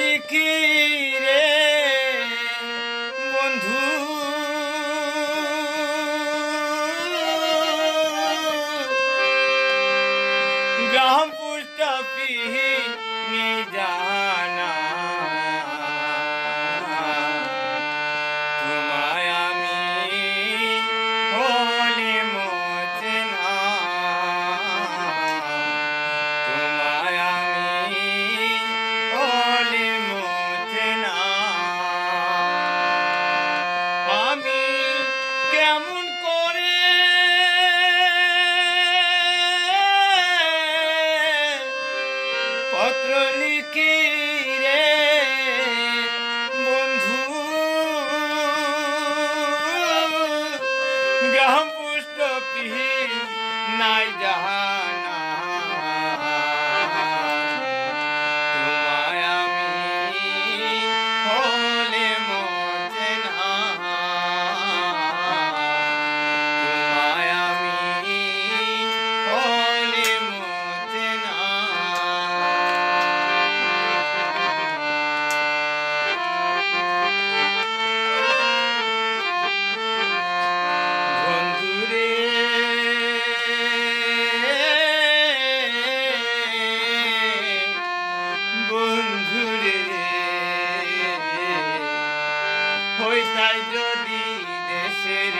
লিখি রে বন্ধু। গ্রাম পোস্ট নি জানা কেমন করে। পত্র লিখি রে বন্ধু। গ্রাম পুষ্ট নাই জাহানা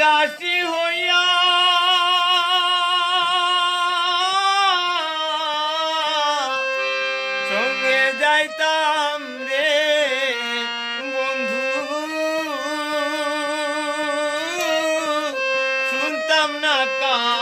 দাসী হইয়া সঙ্গে যাইতাম রে বন্ধু। শুনতাম না কারও